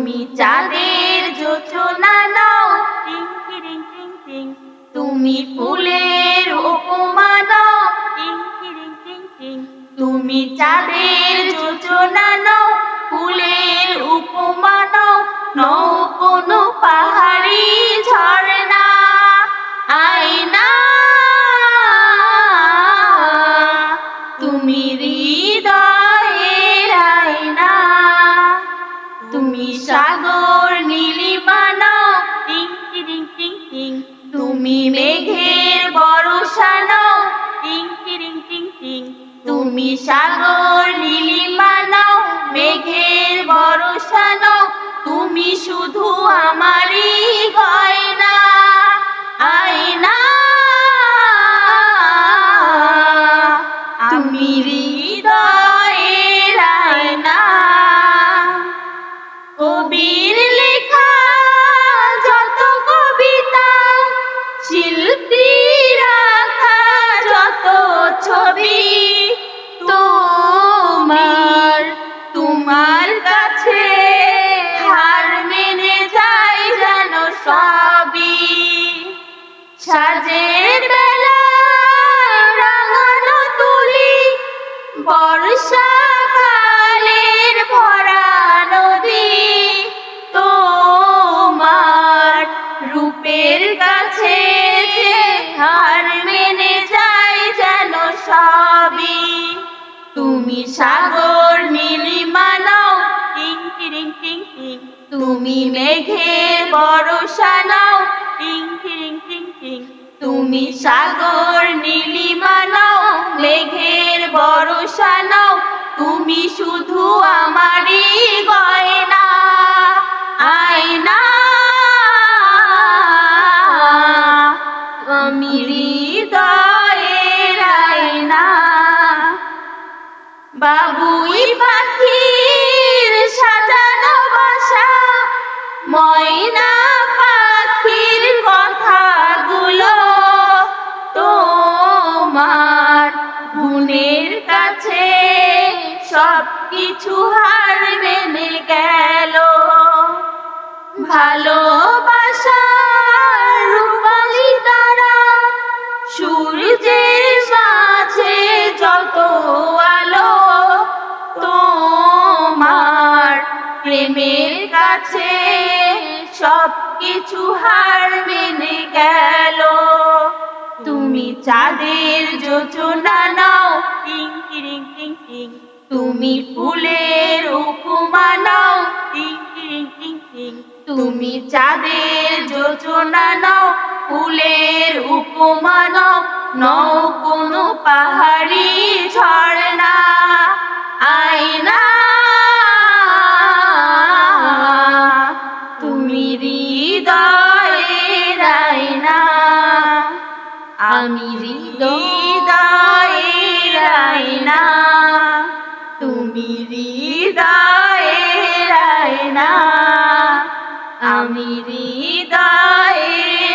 তুমি চাঁদের যোচনা নাও। টিং টিং টিং টিং। তুমি ফুলের উপমা নাও। টিং টিং টিং টিং। তুমি চাঁদের তুমি সাগর নীলিমা নাও মেঘের বর্ষা তুমি শুধু আমারই গয়না, আয়না। আমি হৃদয়ের আয়না। কবির লেখা সাজের বেলা রাঙানো তুলি, বর্ষাকালের ভরা নদী। তোমার রূপের কাছে হার মেনে যায় যেন সবই। তুমি সাগর নীলিমা নাও টিং টিং টিং টিং। তুমি মেঘের বর্ষা নাও। টিং টিং টিং টিং। তুমি সাগর নীলিমা নাও। মেঘের বর্ষা নাও। তুমি শুধু আমারই গয়না। আয়না। আমি হৃদয়ের আয়না। কিছু হার মেনে গেল। ভালোবাসা রূপালি তারা, সূর্যের মাঝে যত আলো, তোমার প্রেমের কাছে সব কিছু হার মেনে গেল। তুমি চাঁদের যোজনা নাও তুমি ফুলের উপমা নাও। টিং টিং টিং টিং তুমি চাঁদের যোজনা নাও। ফুলের উপমা নাও। নও কোনো পাহাড়ি ঝর্ণা। আয়না। তুমি হৃদয়ের আয়না। আমি হৃদয়ের আয়না। তুমি হৃদয়ের আয়না আমি হৃদয়ের